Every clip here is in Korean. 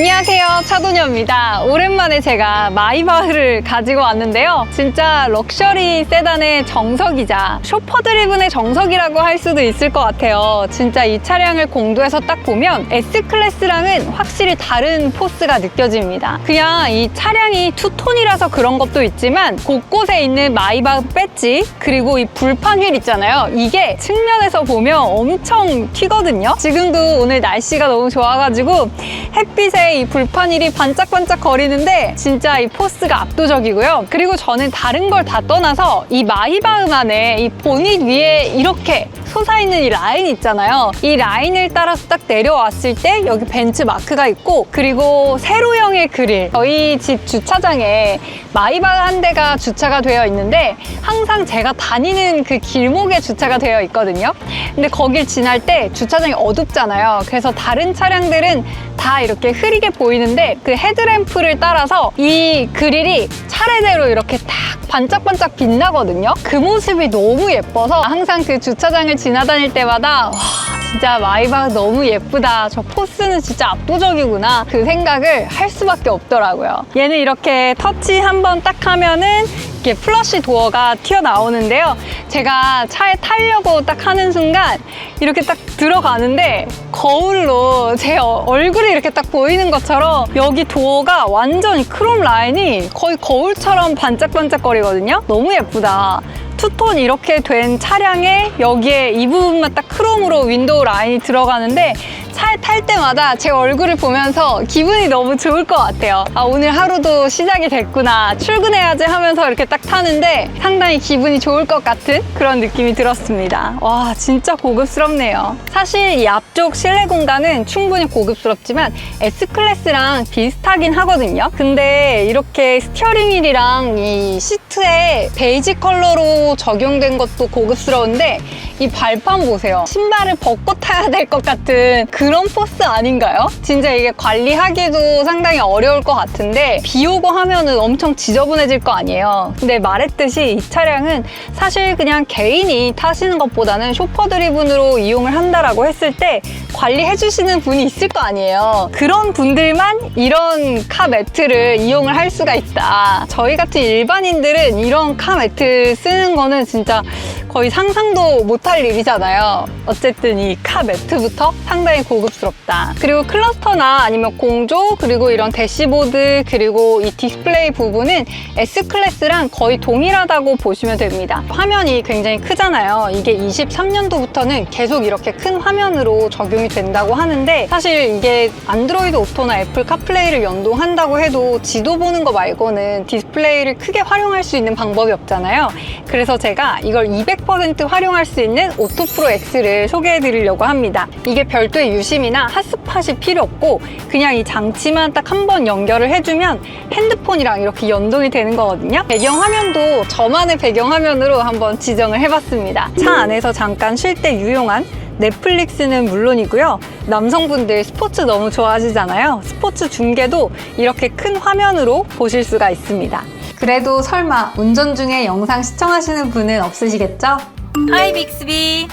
안녕하세요. 차도녀입니다. 오랜만에 제가 마이바흐를 가지고 왔는데요. 진짜 럭셔리 세단의 정석이자 쇼퍼 드리븐의 정석이라고 할 수도 있을 것 같아요. 진짜 이 차량을 공도에서 딱 보면 S클래스랑은 확실히 다른 포스가 느껴집니다. 그냥 이 차량이 투톤이라서 그런 것도 있지만 곳곳에 있는 마이바흐 배지 그리고 이 불판 휠 있잖아요. 이게 측면에서 보면 엄청 튀거든요. 지금도 오늘 날씨가 너무 좋아가지고 햇빛에 이 불판일이 반짝반짝 거리는데 진짜 이 포스가 압도적이고요. 그리고 저는 다른 걸 다 떠나서 이 마히바흐만의 이 보닛 위에 이렇게 솟아있는 이 라인 있잖아요. 이 라인을 따라서 딱 내려왔을 때 여기 벤츠 마크가 있고 그리고 세로형의 그릴 저희 집 주차장에 마이바흐 한 대가 주차가 되어 있는데 항상 제가 다니는 그 길목에 주차가 되어 있거든요. 근데 거길 지날 때 주차장이 어둡잖아요. 그래서 다른 차량들은 다 이렇게 흐리게 보이는데 그 헤드램프를 따라서 이 그릴이 차례대로 이렇게 딱 반짝반짝 빛나거든요. 그 모습이 너무 예뻐서 항상 그 주차장을 지나다닐 때마다 와 진짜 마이바흐 너무 예쁘다. 저 포스는 진짜 압도적이구나. 그 생각을 할 수밖에 없더라고요. 얘는 이렇게 터치 한번 딱 하면은 이렇게 플러시 도어가 튀어나오는데요. 제가 차에 타려고 딱 하는 순간 이렇게 딱 들어가는데 거울로 제 어- 얼굴이 이렇게 딱 보이는 것처럼 여기 도어가 완전히 크롬 라인이 거의 거울처럼 반짝반짝거리거든요. 너무 예쁘다. 투톤 이렇게 된 차량에 여기에 이 부분만 딱 크롬으로 윈도우 라인이 들어가는데 차에 탈 때마다 제 얼굴을 보면서 기분이 너무 좋을 것 같아요. 아, 오늘 하루도 시작이 됐구나. 출근해야지 하면서 이렇게 딱 타는데 상당히 기분이 좋을 것 같은 그런 느낌이 들었습니다. 와, 진짜 고급스럽네요. 사실 이 앞쪽 실내 공간은 충분히 고급스럽지만 S클래스랑 비슷하긴 하거든요. 근데 이렇게 스티어링 휠이랑 이 시트에 베이지 컬러로 적용된 것도 고급스러운데 이 발판 보세요. 신발을 벗고 타야 될 것 같은 그런 포스 아닌가요? 진짜 이게 관리하기도 상당히 어려울 것 같은데 비 오고 하면은 엄청 지저분해질 거 아니에요. 근데 말했듯이 이 차량은 사실 그냥 개인이 타시는 것보다는 쇼퍼 드리븐으로 이용을 한다라고 했을 때 관리해 주시는 분이 있을 거 아니에요. 그런 분들만 이런 카 매트를 이용을 할 수가 있다. 저희 같은 일반인들은 이런 카 매트 쓰는 거는 진짜 거의 상상도 못할 일이잖아요. 어쨌든 이 카 매트부터 상당히 고급스럽다. 그리고 클러스터나 아니면 공조, 그리고 이런 대시보드, 그리고 이 디스플레이 부분은 S클래스랑 거의 동일하다고 보시면 됩니다. 화면이 굉장히 크잖아요. 이게 23년도부터는 계속 이렇게 큰 화면으로 적용이 된다고 하는데 사실 이게 안드로이드 오토나 애플 카플레이를 연동한다고 해도 지도 보는 거 말고는 디스플레이를 크게 활용할 수 있는 방법이 없잖아요. 그래서 제가 이걸 200% 활용할 수 있는 오토 프로 X를 소개해 드리려고 합니다. 이게 별도의 유심이나 핫스팟이 필요 없고 그냥 이 장치만 딱 한 번 연결을 해주면 핸드폰이랑 이렇게 연동이 되는 거거든요. 배경 화면도 저만의 배경 화면으로 한번 지정을 해봤습니다. 차 안에서 잠깐 쉴 때 유용한 넷플릭스는 물론이고요. 남성분들 스포츠 너무 좋아하시잖아요. 스포츠 중계도 이렇게 큰 화면으로 보실 수가 있습니다. 그래도 설마 운전 중에 영상 시청하시는 분은 없으시겠죠? 하이 빅스비.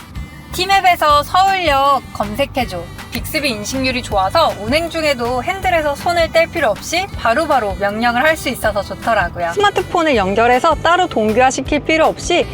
티맵에서 서울역 검색해줘. 빅스비 인식률이 좋아서 운행 중에도 핸들에서 손을 뗄 필요 없이 바로바로 명령을 할 수 있어서 좋더라고요. 스마트폰을 연결해서 따로 동기화 시킬 필요 없이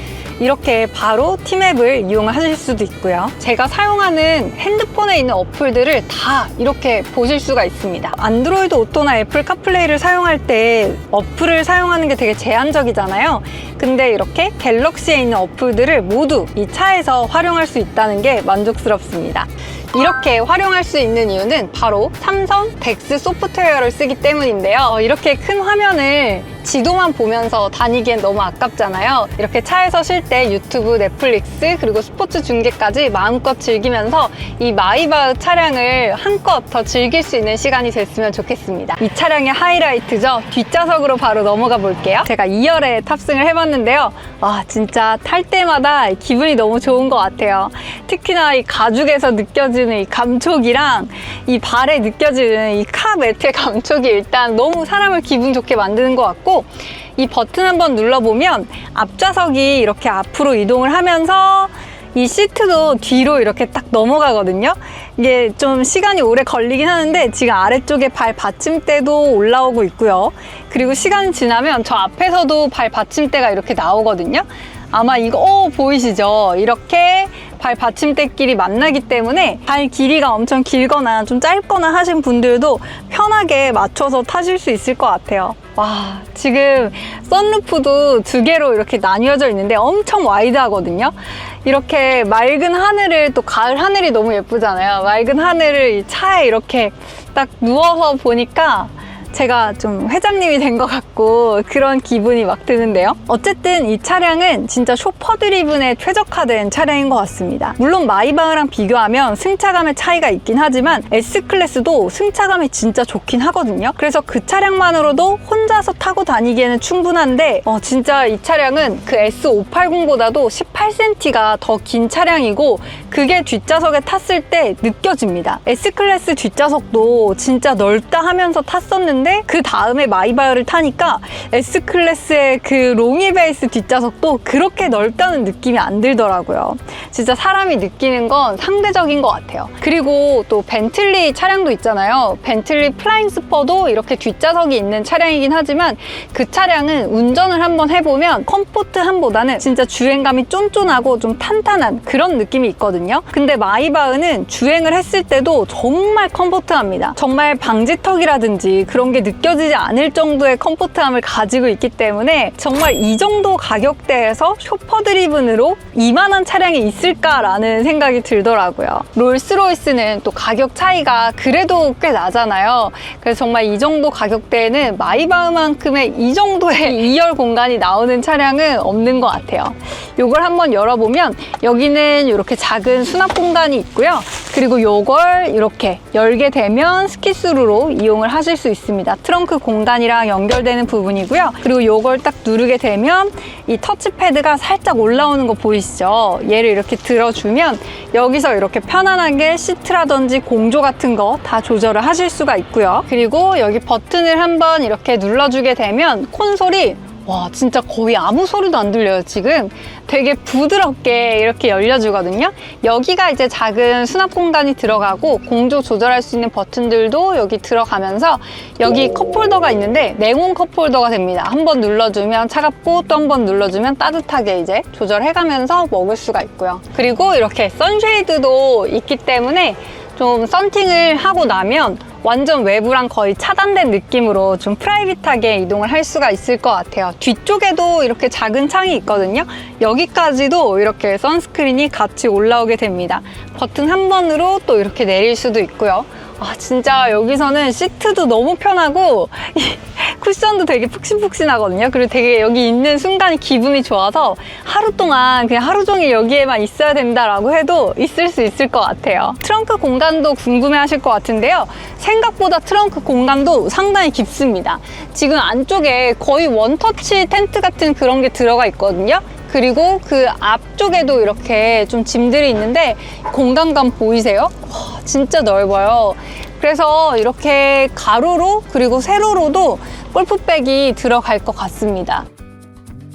이렇게 바로 티맵을 이용하실 수도 있고요. 제가 사용하는 핸드폰에 있는 어플들을 다 이렇게 보실 수가 있습니다. 안드로이드 오토나 애플 카플레이를 사용할 때 어플을 사용하는 게 되게 제한적이잖아요. 근데 이렇게 갤럭시에 있는 어플들을 모두 이 차에서 활용할 수 있다는 게 만족스럽습니다. 이렇게 활용할 수 있는 이유는 바로 삼성 덱스 소프트웨어를 쓰기 때문인데요. 어, 이렇게 큰 화면을 지도만 보면서 다니기엔 너무 아깝잖아요. 이렇게 차에서 쉴 때 유튜브, 넷플릭스, 그리고 스포츠 중계까지 마음껏 즐기면서 이 마이바흐 차량을 한껏 더 즐길 수 있는 시간이 됐으면 좋겠습니다. 이 차량의 하이라이트죠. 뒷좌석으로 바로 넘어가 볼게요. 제가 2열에 탑승을 해봤는데요. 와, 진짜 탈 때마다 기분이 너무 좋은 것 같아요. 특히나 이 가죽에서 느껴지는 이 감촉이랑 이 발에 느껴지는 이 카 매트의 감촉이 일단 너무 사람을 기분 좋게 만드는 것 같고 이 버튼 한번 눌러보면 앞좌석이 이렇게 앞으로 이동을 하면서 이 시트도 뒤로 이렇게 딱 넘어가거든요. 이게 좀 시간이 오래 걸리긴 하는데 지금 아래쪽에 발 받침대도 올라오고 있고요. 그리고 시간이 지나면 저 앞에서도 발 받침대가 이렇게 나오거든요. 아마 이거 어 보이시죠? 이렇게 발 받침대끼리 만나기 때문에 발 길이가 엄청 길거나 좀 짧거나 하신 분들도 편하게 맞춰서 타실 수 있을 것 같아요. 와, 지금 썬루프도 두 개로 이렇게 나뉘어져 있는데 엄청 와이드하거든요. 이렇게 맑은 하늘을 또 가을 하늘이 너무 예쁘잖아요. 맑은 하늘을 이 차에 이렇게 딱 누워서 보니까 제가 좀 회장님이 된 것 같고 그런 기분이 막 드는데요. 어쨌든 이 차량은 진짜 쇼퍼 드리븐에 최적화된 차량인 것 같습니다. 물론 마이바흐랑 비교하면 승차감의 차이가 있긴 하지만 S클래스도 승차감이 진짜 좋긴 하거든요. 그래서 그 차량만으로도 혼자서 타고 다니기에는 충분한데 어, 진짜 이 차량은 그 S580보다도 18cm가 더 긴 차량이고 그게 뒷좌석에 탔을 때 느껴집니다. S클래스 뒷좌석도 진짜 넓다 하면서 탔었는데 그 다음에 마이바흐를 타니까 S클래스의 그 롱이 베이스 뒷좌석도 그렇게 넓다는 느낌이 안 들더라고요. 진짜 사람이 느끼는 건 상대적인 것 같아요. 그리고 또 벤틀리 차량도 있잖아요. 벤틀리 플라잉 스퍼도 이렇게 뒷좌석이 있는 차량이긴 하지만 그 차량은 운전을 한번 해보면 컴포트함보다는 진짜 주행감이 쫀쫀하고 좀 탄탄한 그런 느낌이 있거든요. 근데 마이바흐는 주행을 했을 때도 정말 컴포트합니다. 정말 방지턱이라든지 그런 게 느껴지지 않을 정도의 컴포트함을 가지고 있기 때문에 정말 이 정도 가격대에서 쇼퍼 드리븐으로 이만한 차량이 있을까라는 생각이 들더라고요. 롤스로이스는 또 가격 차이가 그래도 꽤 나잖아요. 그래서 정말 이 정도 가격대에는 마이바흐만큼의 이 정도의 2열 공간이 나오는 차량은 없는 것 같아요. 이걸 한번 열어보면 여기는 이렇게 작은 수납 공간이 있고요. 그리고 이걸 이렇게 열게 되면 스키스루로 이용을 하실 수 있습니다. 트렁크 공간이랑 연결되는 부분이고요. 그리고 이걸 딱 누르게 되면 이 터치패드가 살짝 올라오는 거 보이시죠? 얘를 이렇게 들어주면 여기서 이렇게 편안하게 시트라든지 공조 같은 거 다 조절을 하실 수가 있고요. 그리고 여기 버튼을 한번 이렇게 눌러주게 되면 콘솔이 와 진짜 거의 아무 소리도 안 들려요 지금. 되게 부드럽게 이렇게 열려주거든요. 여기가 이제 작은 수납 공간이 들어가고 공조 조절할 수 있는 버튼들도 여기 들어가면서 여기 컵홀더가 있는데 냉온 컵홀더가 됩니다. 한 번 눌러주면 차갑고 또 한 번 눌러주면 따뜻하게 이제 조절해 가면서 먹을 수가 있고요. 그리고 이렇게 선쉐이드도 있기 때문에 좀 썬팅을 하고 나면 완전 외부랑 거의 차단된 느낌으로 좀 프라이빗하게 이동을 할 수가 있을 것 같아요. 뒤쪽에도 이렇게 작은 창이 있거든요. 여기까지도 이렇게 선스크린이 같이 올라오게 됩니다. 버튼 한 번으로 또 이렇게 내릴 수도 있고요. 아, 진짜 여기서는 시트도 너무 편하고 이 쿠션도 되게 푹신푹신하거든요. 그리고 되게 여기 있는 순간이 기분이 좋아서 하루 동안 그냥 하루 종일 여기에만 있어야 된다라고 해도 있을 수 있을 것 같아요. 트렁크 공간도 궁금해 하실 것 같은데요. 생각보다 트렁크 공간도 상당히 깊습니다. 지금 안쪽에 거의 원터치 텐트 같은 그런 게 들어가 있거든요. 그리고 그 앞쪽에도 이렇게 좀 짐들이 있는데 공간감 보이세요? 와, 진짜 넓어요. 그래서 이렇게 가로로 그리고 세로로도 골프백이 들어갈 것 같습니다.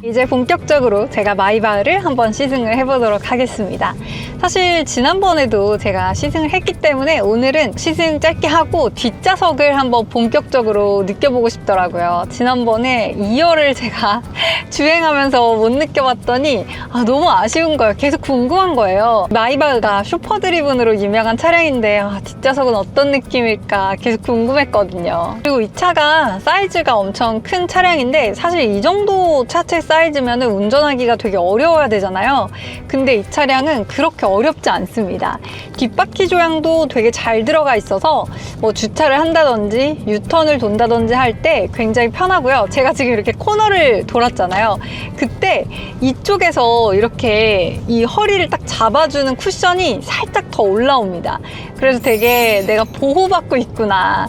이제 본격적으로 제가 마이바흐를 한번 시승을 해보도록 하겠습니다. 사실 지난번에도 제가 시승을 했기 때문에 오늘은 시승 짧게 하고 뒷좌석을 한번 본격적으로 느껴보고 싶더라고요. 지난번에 2열을 제가 주행하면서 못 느껴봤더니 아, 너무 아쉬운 거예요. 계속 궁금한 거예요. 마이바흐가 슈퍼 드리븐으로 유명한 차량인데 아, 뒷좌석은 어떤 느낌일까 계속 궁금했거든요. 그리고 이 차가 사이즈가 엄청 큰 차량인데 사실 이 정도 차체 사이즈면 운전하기가 되게 어려워야 되잖아요. 근데 이 차량은 그렇게 어렵지 않습니다. 뒷바퀴 조향도 되게 잘 들어가 있어서 뭐 주차를 한다든지 유턴을 돈다든지 할 때 굉장히 편하고요. 제가 지금 이렇게 코너를 돌았잖아요. 그때 이쪽에서 이렇게 이 허리를 딱 잡아주는 쿠션이 살짝 더 올라옵니다. 그래서 되게 내가 보호받고 있구나.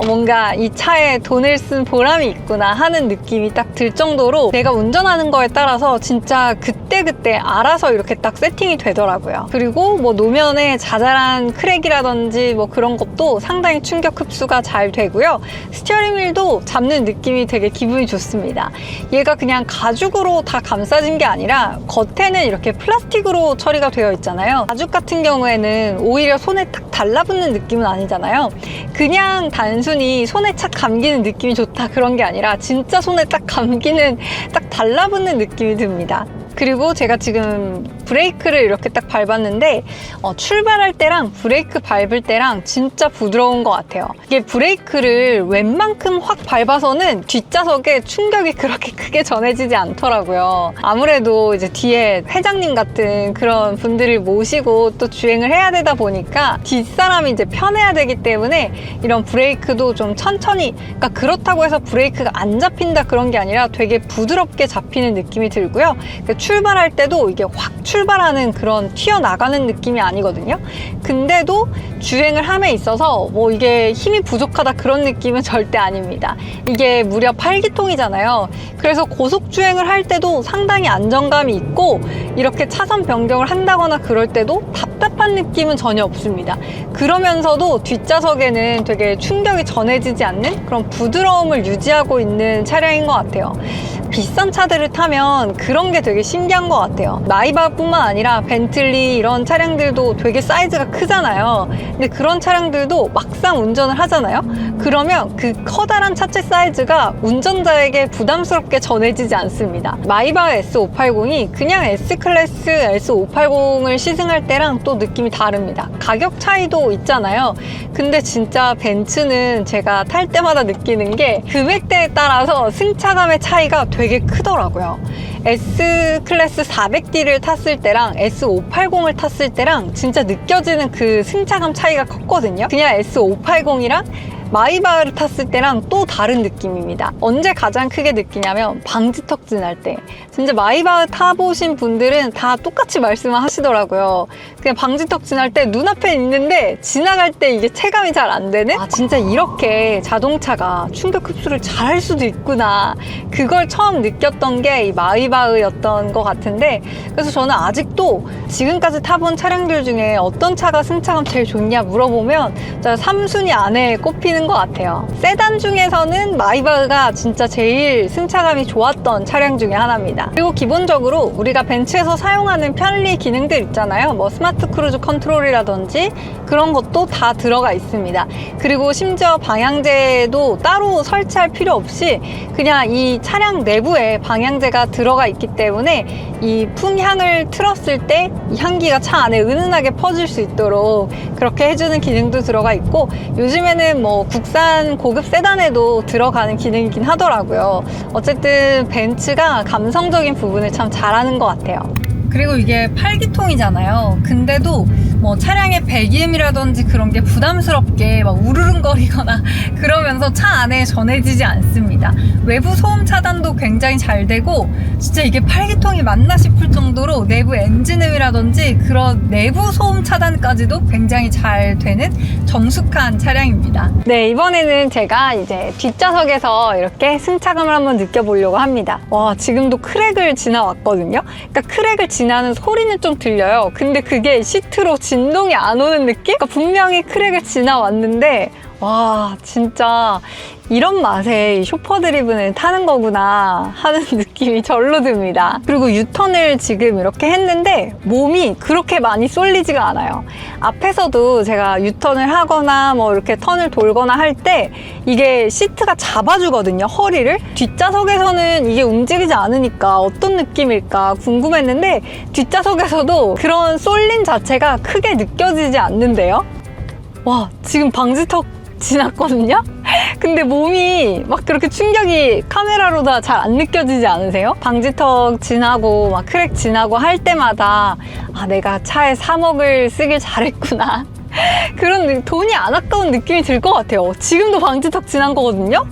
어, 뭔가 이 차에 돈을 쓴 보람이 있구나 하는 느낌이 딱 들 정도로 내가 운전하는 거에 따라서 진짜 그때그때 알아서 이렇게 딱 세팅이 되더라고요. 그리고 뭐 노면에 자잘한 크랙이라든지 뭐 그런 것도 상당히 충격 흡수가 잘 되고요. 스티어링 휠도 잡는 느낌이 되게 기분이 좋습니다. 얘가 그냥 가죽으로 다 감싸진 게 아니라 겉에는 이렇게 플라스틱으로 처리가 되어 있잖아요. 가죽 같은 경우에는 오히려 손에 탁 달라붙는 느낌은 아니잖아요. 그냥 단순 히 손에 착 감기는 느낌이 좋다 그런 게 아니라 진짜 손에 딱 감기는 딱 달라붙는 느낌이 듭니다. 그리고 제가 지금 브레이크를 이렇게 딱 밟았는데 어, 출발할 때랑 브레이크 밟을 때랑 진짜 부드러운 것 같아요. 이게 브레이크를 웬만큼 확 밟아서는 뒷좌석에 충격이 그렇게 크게 전해지지 않더라고요. 아무래도 이제 뒤에 회장님 같은 그런 분들을 모시고 또 주행을 해야 되다 보니까 뒷사람이 이제 편해야 되기 때문에 이런 브레이크도 좀 천천히 그러니까 그렇다고 해서 브레이크가 안 잡힌다 그런 게 아니라 되게 부드럽게 잡히는 느낌이 들고요. 출발할 때도 이게 확 출발하는 그런 튀어나가는 느낌이 아니거든요. 근데도 주행을 함에 있어서 뭐 이게 힘이 부족하다 그런 느낌은 절대 아닙니다. 이게 무려 8기통이잖아요. 그래서 고속 주행을 할 때도 상당히 안정감이 있고 이렇게 차선 변경을 한다거나 그럴 때도 답답한 느낌은 전혀 없습니다. 그러면서도 뒷좌석에는 되게 충격이 전해지지 않는 그런 부드러움을 유지하고 있는 차량인 것 같아요. 비싼 차들을 타면 그런 게 되게 신기한 것 같아요. 마이바뿐만 아니라 벤틀리 이런 차량들도 되게 사이즈가 크잖아요. 근데 그런 차량들도 막상 운전을 하잖아요. 그러면 그 커다란 차체 사이즈가 운전자에게 부담스럽게 전해지지 않습니다. 마이바 S580이 그냥 S클래스 S580을 시승할 때랑 또 느낌이 다릅니다. 가격 차이도 있잖아요. 근데 진짜 벤츠는 제가 탈 때마다 느끼는 게 금액대에 따라서 승차감의 차이가 되게 크더라고요. S 클래스 400D를 탔을 때랑 S580을 탔을 때랑 진짜 느껴지는 그 승차감 차이가 컸거든요. 그냥 S580이랑 마이바흐를 탔을 때랑 또 다른 느낌입니다. 언제 가장 크게 느끼냐면 방지턱 지날 때. 진짜 마이바흐 타보신 분들은 다 똑같이 말씀을 하시더라고요. 그냥 방지턱 지날 때 눈앞에 있는데 지나갈 때 이게 체감이 잘 안 되는? 아, 진짜 이렇게 자동차가 충격 흡수를 잘 할 수도 있구나. 그걸 처음 느꼈던 게 이 마이바흐였던 것 같은데 그래서 저는 아직도 지금까지 타본 차량들 중에 어떤 차가 승차감 제일 좋냐 물어보면 진짜 3순위 안에 꼽히는 것 같아요. 세단 중에서는 마이바흐가 진짜 제일 승차감이 좋았던 차량 중에 하나입니다. 그리고 기본적으로 우리가 벤츠에서 사용하는 편리 기능들 있잖아요. 뭐 스마트 크루즈 컨트롤이라든지 그런 것도 다 들어가 있습니다. 그리고 심지어 방향제도 따로 설치할 필요 없이 그냥 이 차량 내부에 방향제가 들어가 있기 때문에 이 풍향을 틀었을 때이 향기가 차 안에 은은하게 퍼질 수 있도록 그렇게 해주는 기능도 들어가 있고 요즘에는 뭐 국산 고급 세단에도 들어가는 기능이긴 하더라고요. 어쨌든 벤츠가 감성적인 부분을 참 잘하는 것 같아요. 그리고 이게 8기통이잖아요. 근데도 뭐 차량의 배기음이라든지 그런 게 부담스럽게 막 우르릉거리거나 그러면서 차 안에 전해지지 않습니다. 외부 소음 차단도 굉장히 잘 되고 진짜 이게 8기통이 맞나 싶을 정도로 내부 엔진음이라든지 그런 내부 소음 차단까지도 굉장히 잘 되는 정숙한 차량입니다. 네, 이번에는 제가 이제 뒷좌석에서 이렇게 승차감을 한번 느껴보려고 합니다. 와, 지금도 크랙을 지나왔거든요. 그러니까 크랙을 지나는 소리는 좀 들려요. 근데 그게 시트로 진동이 안 오는 느낌? 그러니까 분명히 크랙을 지나왔는데 와 진짜 이런 맛에 이 쇼퍼 드리븐을 타는 거구나 하는 느낌이 절로 듭니다. 그리고 유턴을 지금 이렇게 했는데 몸이 그렇게 많이 쏠리지가 않아요. 앞에서도 제가 유턴을 하거나 뭐 이렇게 턴을 돌거나 할 때 이게 시트가 잡아주거든요, 허리를. 뒷좌석에서는 이게 움직이지 않으니까 어떤 느낌일까 궁금했는데 뒷좌석에서도 그런 쏠림 자체가 크게 느껴지지 않는데요. 와, 지금 방지턱 지났거든요? 근데 몸이 막 그렇게 충격이 카메라로 다 잘 안 느껴지지 않으세요? 방지턱 지나고 막 크랙 지나고 할 때마다 아 내가 차에 3억을 쓰길 잘했구나 그런 느- 돈이 안 아까운 느낌이 들 것 같아요 지금도 방지턱 지난 거거든요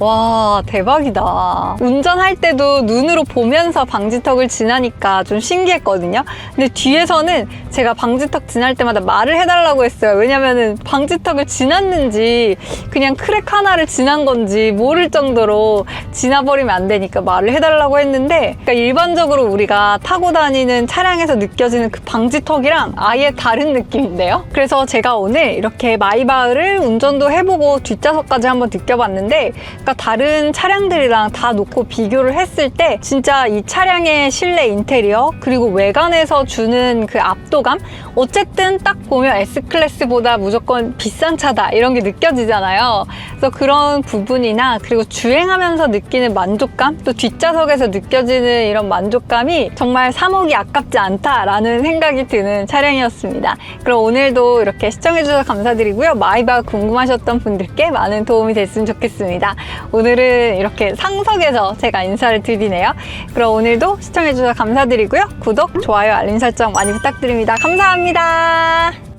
와 대박이다. 운전할 때도 눈으로 보면서 방지턱을 지나니까 좀 신기했거든요. 근데 뒤에서는 제가 방지턱 지날 때마다 말을 해달라고 했어요. 왜냐면은 방지턱을 지났는지 그냥 크랙 하나를 지난 건지 모를 정도로 지나버리면 안 되니까 말을 해달라고 했는데 그러니까 일반적으로 우리가 타고 다니는 차량에서 느껴지는 그 방지턱이랑 아예 다른 느낌인데요. 그래서 제가 오늘 이렇게 마이바흐를 운전도 해보고 뒷좌석까지 한번 느껴봤는데 그러니 까 다른 차량들이랑 다 놓고 비교를 했을 때 진짜 이 차량의 실내 인테리어 그리고 외관에서 주는 그 압도감 어쨌든 딱 보면 S클래스보다 무조건 비싼 차다 이런 게 느껴지잖아요. 그래서 그런 부분이나 그리고 주행하면서 느끼는 만족감 또 뒷좌석에서 느껴지는 이런 만족감이 정말 3억이 아깝지 않다라는 생각이 드는 차량이었습니다. 그럼 오늘도 이렇게 시청해주셔서 감사드리고요. 마이바 궁금하셨던 분들께 많은 도움이 됐으면 좋겠습니다 오늘은 이렇게 상석에서 제가 인사를 드리네요. 그럼 오늘도 시청해주셔서 감사드리고요. 구독, 좋아요, 알림 설정 많이 부탁드립니다. 감사합니다.